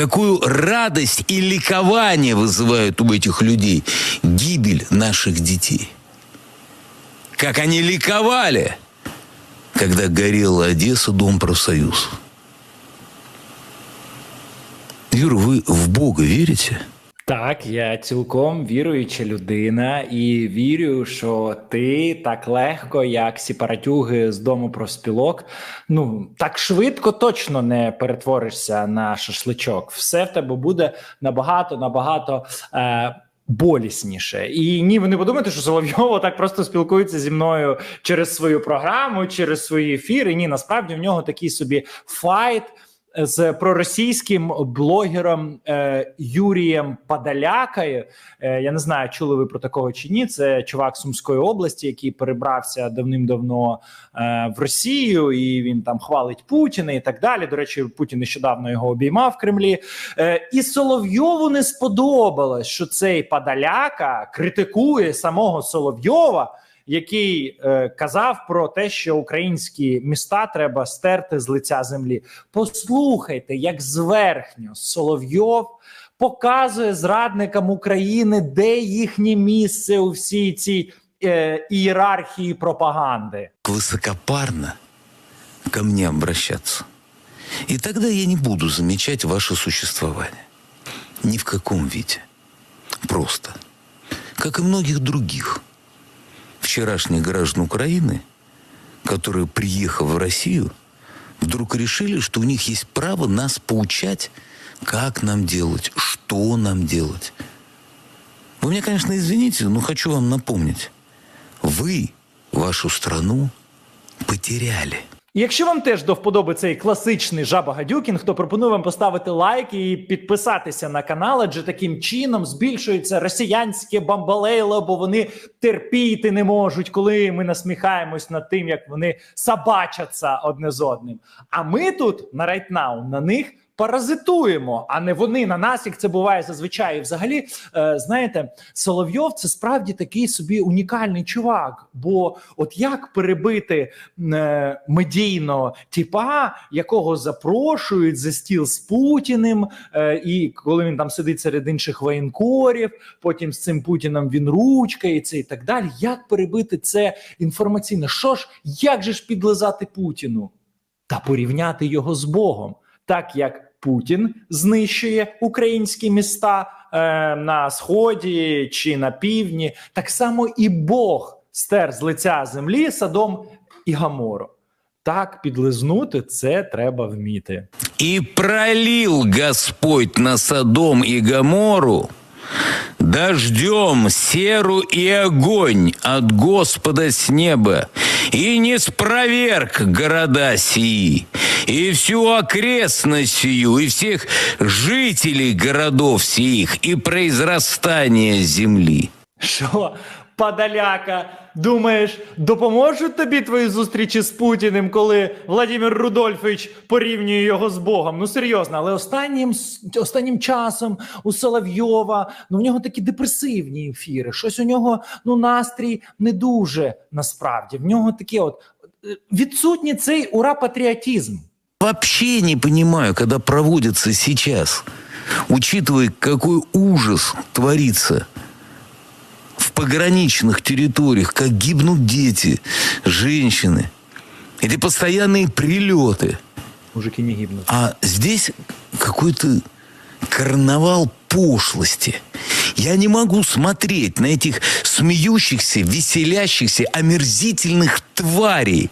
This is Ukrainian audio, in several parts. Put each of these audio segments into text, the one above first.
какую радость и ликование вызывает у этих людей гибель наших детей. Как они ликовали, когда горела Одесса, Дом профсоюз. Юра, вы в Бога верите? Так, я цілком віруюча людина і вірю, що ти так легко, як сіпаратюги з дому профспілок, ну так швидко точно не перетворишся на шашличок. Все в тебе буде набагато набагато. Е- Болісніше і ні, ви не подумайте, що Соловйово так просто спілкується зі мною через свою програму, через свої ефіри. Ні, насправді в нього такий собі файт з проросійським блогером е, Юрієм Падалякою. Е, я не знаю, чули ви про такого чи ні. Це чувак Сумської області, який перебрався давним-давно е, в Росію, і він там хвалить Путіна і так далі. До речі, Путін нещодавно його обіймав в Кремлі. Е, і Соловйову не сподобалось, що цей Падаляка критикує самого Соловйова який е, казав про те, що українські міста треба стерти з лиця землі. Послухайте, як зверхньо Соловйов показує зрадникам України, де їхнє місце у всій цій е, ієрархії пропаганди. Высокопарно ко мне обращаться. И тогда я не буду замечать ваше существование. Ни в каком виде. Просто. Как и многих других вчерашних граждан Украины, которые, приехав в Россию, вдруг решили, что у них есть право нас поучать, как нам делать, что нам делать. Вы меня, конечно, извините, но хочу вам напомнить. Вы вашу страну потеряли. Якщо вам теж до вподоби цей класичний жаба Гадюкінг, то пропоную вам поставити лайк і підписатися на канал, адже таким чином збільшується росіянське бамбалейло, бо вони терпіти не можуть, коли ми насміхаємось над тим, як вони сабачаться одне з одним. А ми тут на Right Now на них паразитуємо, а не вони на нас, як це буває зазвичай. І взагалі, е, знаєте, Соловйов це справді такий собі унікальний чувак. Бо от як перебити е, медійно типа, якого запрошують за стіл з Путіним, е, і коли він там сидить серед інших воєнкорів, потім з цим Путіном він ручкається і так далі. Як перебити це інформаційно? Що ж, як же ж підлизати Путіну? Та порівняти його з Богом, так як Путін знищує українські міста е, на сході чи на півдні, так само і Бог стер з лиця землі Садом і Гамору. Так підлизнути це треба вміти. І пролил Господь на садом і Гомору дождем серу и огонь от Господа с неба, и не спроверг города сии, и всю окрестность сию, и всех жителей городов сих, и произрастание земли. Що, падаляка, думаєш, допоможуть тобі твої зустрічі з Путіним, коли Владимир Рудольфович порівнює його з Богом? Ну серйозно, але останнім останнім часом у Соловйова ну в нього такі депресивні ефіри. Щось у нього ну настрій не дуже насправді. В нього таке от е, відсутній цей ура-патріотизм. Вообще не понимаю, когда проводится сейчас, учитывая, какой ужас творится пограничных территориях, как гибнут дети, женщины, эти постоянные прилеты. Мужики не гибнуть. А здесь какой-то карнавал пошлости. Я не могу смотреть на этих смеющихся, веселящихся, омерзительных тварей,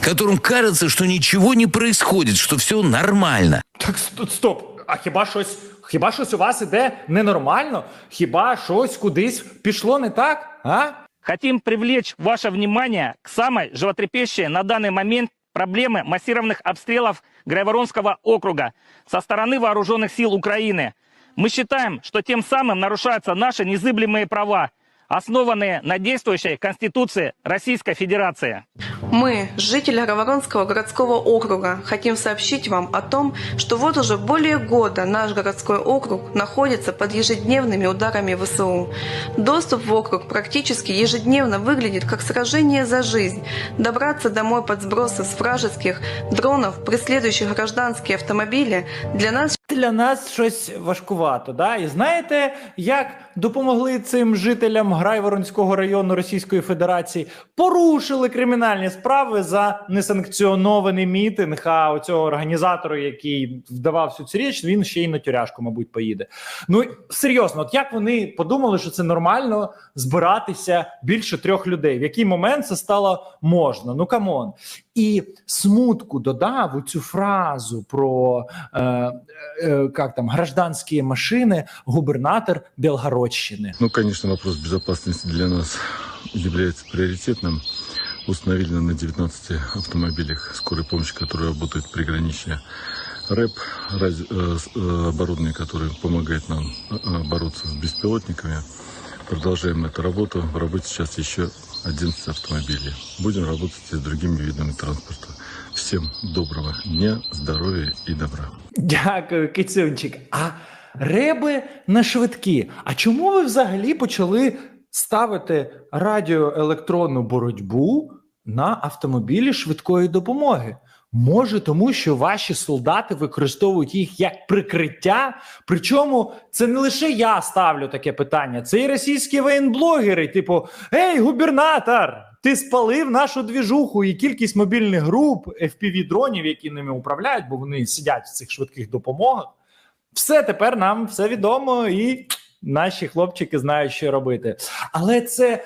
которым кажется, что ничего не происходит, что все нормально. Так ст- стоп. А щось, хіба щось у вас іде ненормально? Хіба щось кудись пішло не так? А? Хотим привлечь ваше внимание к самой животрепещущей на данный момент проблемы массированных обстрелов Грайворонского округа со стороны вооруженных сил Украины. Мы считаем, что тем самым нарушаются наши незыблемые права, основанные на действующей Конституции Российской Федерации. Мы, жители Грайворонского городского округа, хотим сообщить вам о том, что вот уже более года наш городской округ находится под ежедневными ударами ВСУ. Доступ в округ практически ежедневно выглядит как сражение за жизнь. Добраться домой под сбросы с вражеских дронов, преследующих гражданские автомобили, для нас для нас щось важкувато. Да? І знаєте, як допомогли цим жителям Грайворонського району Російської Федерації? Порушили кримінальні справи за несанкціонований мітинг. А оцього організатору, який вдавав всю цю річ, він ще й на тюряшку, мабуть, поїде. Ну серйозно, от як вони подумали, що це нормально збиратися більше трьох людей? В який момент це стало можна? Ну камон. І смутку додав у цю фразу про е, е, як там гражданські машини губернатор Белгородщини. Ну, конечно, вопрос безопасности для нас является приоритетным. Установили на 19 автомобилях скорой помощи, которые работают в приграничье РЭП, раз- э, э, оборудование, которое помогает нам э, бороться с беспилотниками. Продолжаем эту работу. В работе сейчас еще 11 автомобилей. Будем работать и с другими видами транспорта. Всем доброго дня, здоров'я і добра. Дякую, кицюнчик. А реби на швидкі. А чому ви взагалі почали ставити радіоелектронну боротьбу на автомобілі швидкої допомоги? Може, тому що ваші солдати використовують їх як прикриття. Причому це не лише я ставлю таке питання, це і російські воєнблогери, типу: Ей, губернатор! Ти спалив нашу двіжуху і кількість мобільних груп fpv дронів, які ними управляють, бо вони сидять в цих швидких допомогах. Все тепер нам все відомо, і наші хлопчики знають, що робити. Але це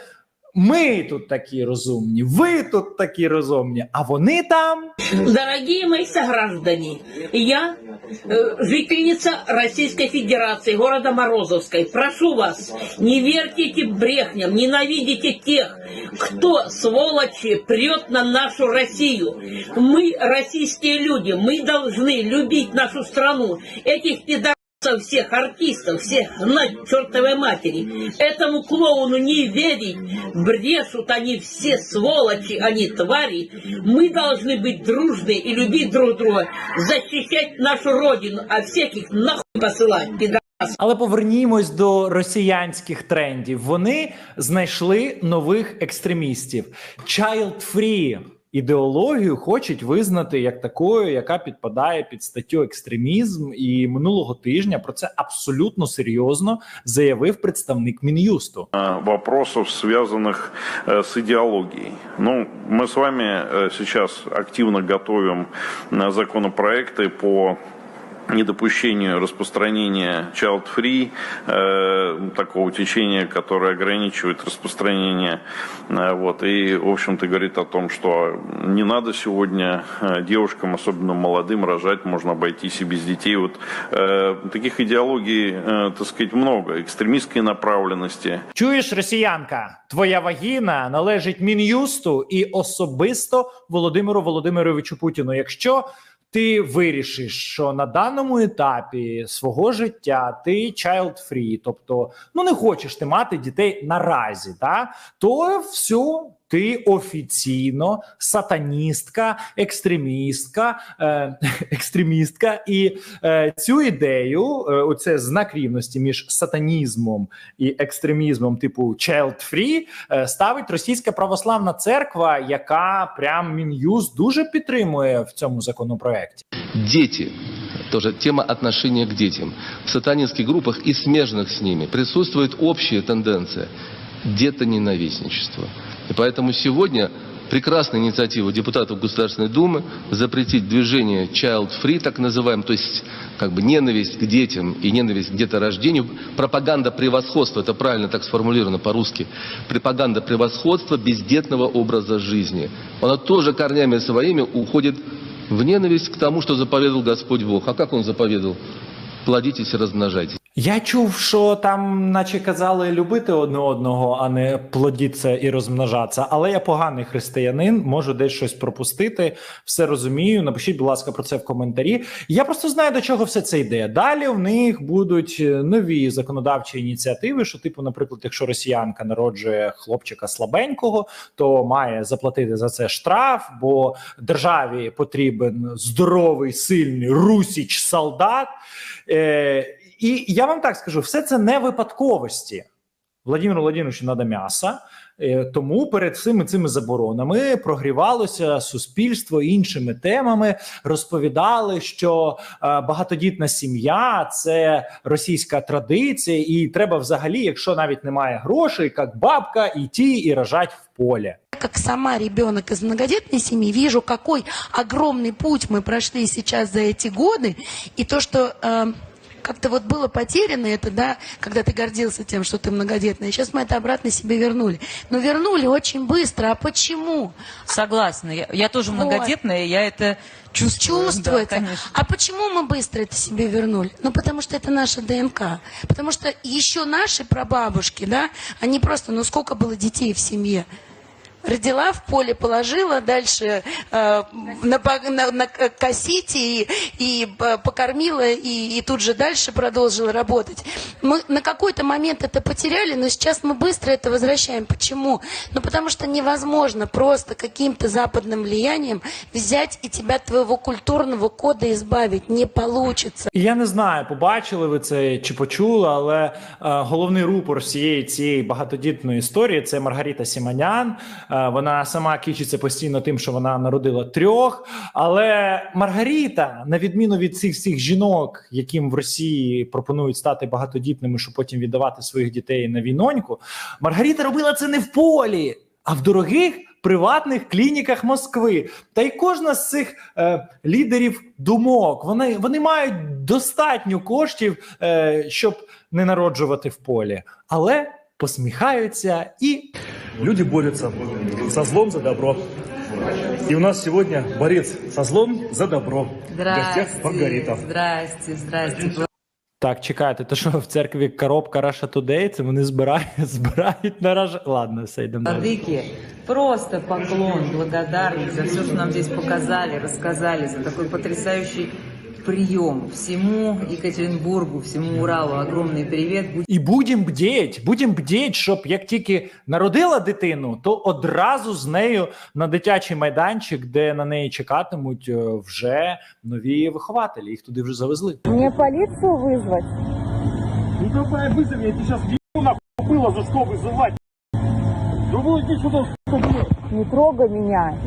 ми тут такі розумні, ви тут такі розумні, а вони там. Дорогие мои сограждане, я, э, жительница Российской Федерации, города Морозовской, прошу вас, не верьте этим брехням, ненавидите тех, кто, сволочи, прет на нашу Россию. Мы, российские люди, мы должны любить нашу страну. Этих пидорасов всех артистов, всех гнать к чертовой матери. Этому клоуну не верить. Брешут они все сволочи, они твари. Мы должны быть дружны и любить друг друга, защищать нашу родину, а всех их нахуй посылать, пидорасы. Але повернімось до росіянських трендів. Вони знайшли нових екстремістів. Child-free ідеологію хочуть визнати як такою, яка підпадає під статтю екстремізм. І минулого тижня про це абсолютно серйозно заявив представник мін'юсту. э, вопросов, связанных э, с идеологией. Ну, мы с вами э, сейчас активно готовим э, законопроекты по недопущению распространения child-free, э, такого течения, которое ограничивает распространение. Э, вот, и, в общем-то, говорит о том, что не надо сегодня э, девушкам, особенно молодым, рожать, можно обойтись и без детей. Вот, э, таких идеологий, э, так сказать, много. Экстремистской направленности, Чуєш, росіянка, твоя вагіна належить мін'юсту і особисто Володимиру Володимировичу Путіну. Якщо ти вирішиш, що на даному етапі свого життя ти child free, тобто ну не хочеш ти мати дітей наразі, та то все. Ти офіційно сатаністка, екстремістка, е, екстремістка, і е, цю ідею, е, оце знак рівності між сатанізмом і екстремізмом, типу child free, е, ставить російська православна церква, яка прям мін'юз дуже підтримує в цьому законопроекті. Дети. Тоже тема отношения к детям. В сатанинских группах и смежных с ними присутствует общая тенденция детоненавистничества. И поэтому сегодня прекрасная инициатива депутатов Государственной Думы запретить движение Child Free, так называемое, то есть как бы ненависть к детям и ненависть к деторождению, пропаганда превосходства, это правильно так сформулировано по-русски, пропаганда превосходства бездетного образа жизни. Она тоже корнями своими уходит в ненависть к тому, что заповедал Господь Бог. А как Он заповедал? Плодитесь и размножайтесь. Я чув, що там, наче казали, любити одне одного, а не плодіться і розмножатися. Але я поганий християнин, можу десь щось пропустити, все розумію. Напишіть, будь ласка, про це в коментарі. Я просто знаю, до чого все це йде. Далі в них будуть е, нові законодавчі ініціативи. Що, типу, наприклад, якщо росіянка народжує хлопчика слабенького, то має заплатити за це штраф, бо державі потрібен здоровий, сильний русіч солдат. Е, і я вам так скажу: все це не випадковості. Владимиру Владимировичу треба м'яса. Е, Тому перед всіми цими заборонами прогрівалося суспільство іншими темами, розповідали, що е, багатодітна сім'я це російська традиція, і треба взагалі, якщо навіть немає грошей, як бабка, іти і рожать в полі. как сама ребенок из многодетной семьи, вижу, какой огромный путь мы прошли сейчас за эти годы, и то, что э, как-то вот было потеряно это, да, когда ты гордился тем, что ты многодетная, сейчас мы это обратно себе вернули. Но вернули очень быстро, а почему? Согласна. Я, я тоже Вот. многодетная, я это чувствую. Чувствуется. Да, конечно. а почему мы быстро это себе вернули? Ну, потому что это наша ДНК. Потому что еще наши прабабушки, да, они просто, ну, сколько было детей в семье? Родила, в поле положила, дальше э, на, по- на- на к- косите и, и э, покормила, и, и тут же дальше продолжила работать. Мы на какой-то момент это потеряли, но сейчас мы быстро это возвращаем. Почему? Ну, потому что невозможно просто каким-то западным влиянием взять и тебя от твоего культурного кода избавить. Не получится. Я не знаю, побачили ви це чи почули, але е, головний рупор всієї цієї багатодітної історії це Маргарита Сіманян. Е, вона сама кичиться постійно тим, що вона народила трьох. Але Маргарита, на відміну від цих всіх жінок, яким в Росії пропонують стати багатодітними, щоб потім віддавати своїх дітей на війноньку, Маргарита робила це не в полі, а в дорогих. Приватних клініках Москви, та й кожна з цих е, лідерів думок, вони, вони мають достатньо коштів, е, щоб не народжувати в полі, але посміхаються і Люди борются со злом за добро. И у нас сегодня борец со злом за добро. В гостях Маргарита. здрасте, здрасте. так чекайте. То що в церкві коробка Russia Today, це вони збирають, збирають на раж... Ладно, все йдемо далі. Владыки, просто поклон, благодарность за все, что нам здесь показали, рассказали, за такой потрясающий прием. Всему Екатеринбургу, всему Уралу огромный привет. Будь І будемо бдіть, будемо бдіть, щоб як тільки народила дитину, то одразу з нею на дитячий майданчик, де на неї чекатимуть е, вже нові вихователі. Їх туди вже завезли. Мне полицию вызвать? Ну давай вызови, я тебе сейчас ебу нахуй было, за что вызывать. Да ну иди сюда, сука, блядь. Не трогай меня.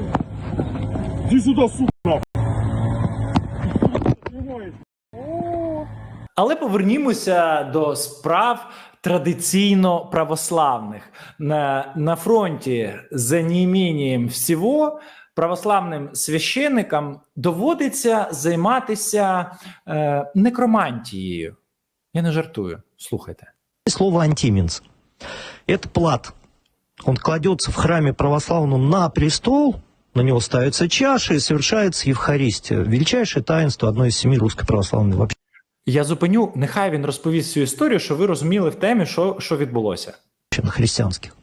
Иди сюда, сука, нахуй. Але повернімося до справ традиційно православних. На, на фронті за неімінням всього православним священникам доводиться займатися е, некромантією. Я не жартую. Слухайте. Слово антименс. Это плат. Он кладется в храме православном на престол, на него ставится чаша и совершается Евхаристия. Величайшее таинство одной из семи русской православной вообще. Я зупиню, нехай він розповість цю історію, що ви розуміли в темі, що, що відбулося. христианских.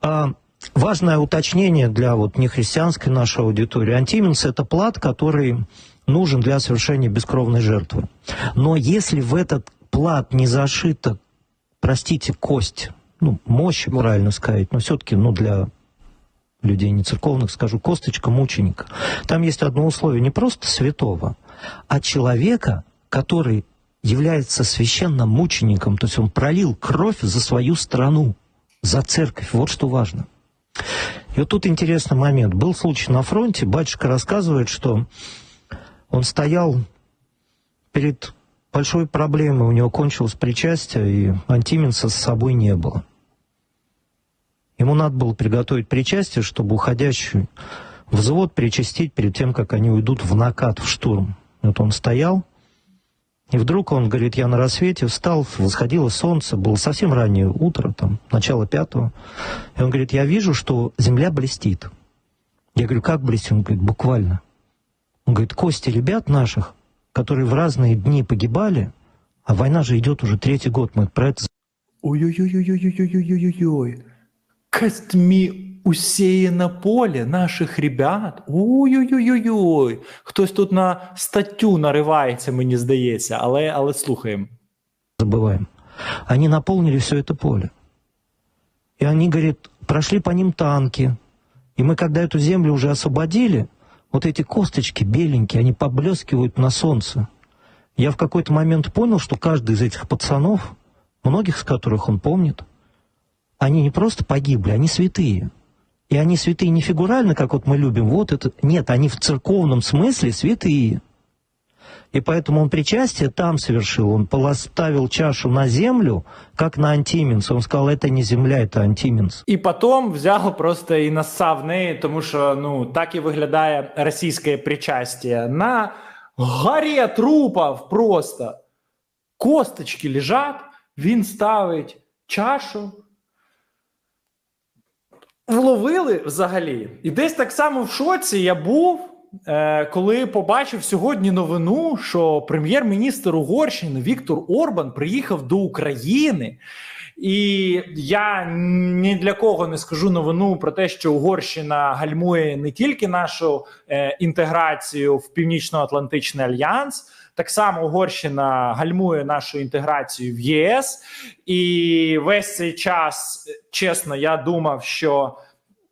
А, важное уточнение для вот нехристианской нашей аудитории. Антименс – это плат, который нужен для совершения бескровной жертвы. Но если в этот плат не зашита, простите, кость, ну, мощь, правильно сказать, но все-таки, ну, для людей не церковных, скажу, косточка мученика. Там есть одно условие, не просто святого, а человека, который является священным мучеником, то есть он пролил кровь за свою страну, за церковь. Вот что важно. И вот тут интересный момент. Был случай на фронте, батюшка рассказывает, что он стоял перед большой проблемой, у него кончилось причастие, и антименса с собой не было. Ему надо было приготовить причастие, чтобы уходящий взвод причастить перед тем, как они уйдут в накат, в штурм. Вот он стоял, и вдруг он говорит, я на рассвете встал, восходило солнце, было совсем раннее утро, там, начало пятого. И он говорит, я вижу, что земля блестит. Я говорю, как блестит? Он говорит, буквально. Он говорит, кости ребят наших, которые в разные дни погибали, а война же идет уже третий год, мы про это Ой-ой-ой-ой-ой-ой-ой-ой-ой Костьми усеяно поле наших ребят. Ой-ой-ой-ой-ой. Хтось тут на статтю наривається, мені здається, але, але слухаємо. забываем. Они наполнили все это поле. И они, говорит, прошли по ним танки. И мы, когда эту землю уже освободили, вот эти косточки беленькие, они поблескивают на солнце. Я в какой-то момент понял, что каждый из этих пацанов, многих из которых он помнит, они не просто погибли, они святые. И они святые не фигурально, как вот мы любим, вот это. Нет, они в церковном смысле святые. И поэтому он причастие там совершил. Он поставил чашу на землю, как на антименс. Он сказал, это не земля, это антименс. І потім взяв просто і насав неї, тому що ну так і виглядає російське причастя. На горі трупів просто косточки лежать, він ставить чашу. Вловили взагалі. І десь так само в шоці я був, е, коли побачив сьогодні новину, що прем'єр-міністр Угорщини Віктор Орбан приїхав до України. І я ні для кого не скажу новину про те, що Угорщина гальмує не тільки нашу е, інтеграцію в Північно-Атлантичний альянс, так само Угорщина гальмує нашу інтеграцію в ЄС. І весь цей час, чесно, я думав, що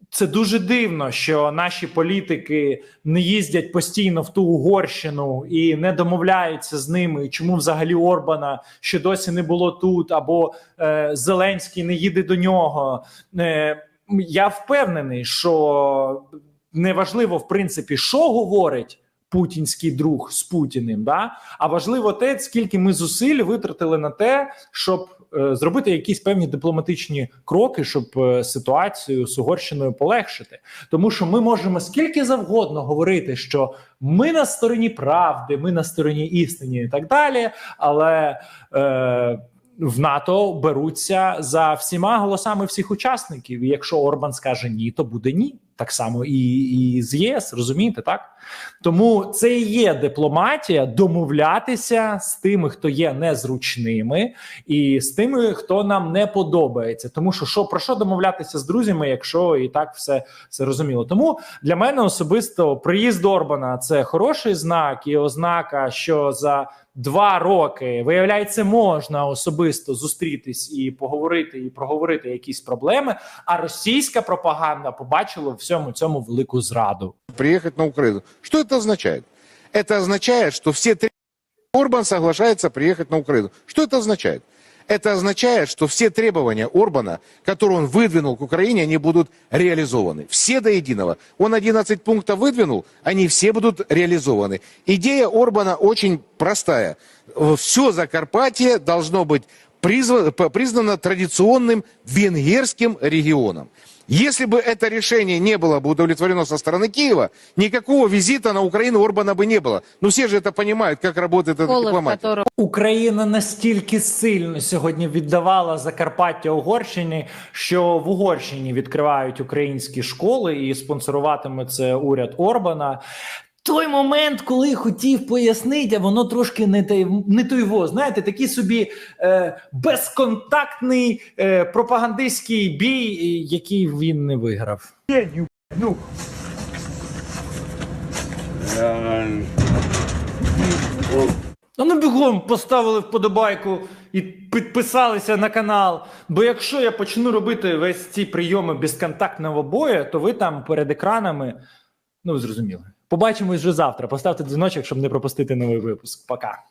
це дуже дивно, що наші політики не їздять постійно в ту Угорщину і не домовляються з ними. Чому взагалі Орбана ще досі не було тут, або е, Зеленський не їде до нього? Е, я впевнений, що неважливо, в принципі, що говорить. Путінський друг з Путіним, да а важливо те, скільки ми зусиль витратили на те, щоб е, зробити якісь певні дипломатичні кроки, щоб е, ситуацію з Угорщиною полегшити. Тому що ми можемо скільки завгодно говорити, що ми на стороні правди, ми на стороні істини і так далі. Але е, в НАТО беруться за всіма голосами всіх учасників. І якщо Орбан скаже ні, то буде ні. Так само і, і з ЄС, розумієте, так? Тому це і є дипломатія домовлятися з тими, хто є незручними, і з тими, хто нам не подобається. Тому що що про що домовлятися з друзями, якщо і так все, все розуміло. Тому для мене особисто приїзд Орбана це хороший знак і ознака, що за два роки виявляється, можна особисто зустрітись і поговорити, і проговорити якісь проблеми. А російська пропаганда побачила в всьому цьому велику зраду. приехать на Украину. Что это означает? Это означает, что все три... Орбан соглашается приехать на Украину. Что это означает? Это означает, что все требования Орбана, которые он выдвинул к Украине, они будут реализованы. Все до единого. Он 11 пунктов выдвинул, они все будут реализованы. Идея Орбана очень простая. Все Закарпатье должно быть призва- п- признано традиционным венгерским регионом. Если бы это решение не было бы удовлетворено со стороны Киева, никакого визита на Украину Орбана бы не было. Но все же это понимают, как работает эта дипломатия. Україна настільки сильно сьогодні віддавала Закарпаття Угорщині, що в Угорщині відкривають українські школи і спонсоруватиме це уряд Орбана. Той момент, коли хотів пояснити, а воно трошки не той, не той во. Знаєте, такий собі е, безконтактний е, пропагандистський бій, який він не виграв. Ну, А ну бігом поставили вподобайку і підписалися на канал. Бо якщо я почну робити весь ці прийоми безконтактного бою, то ви там перед екранами. Ну, ви зрозуміли. Побачимось вже завтра. Поставте дзвіночок, щоб не пропустити новий випуск. Пока.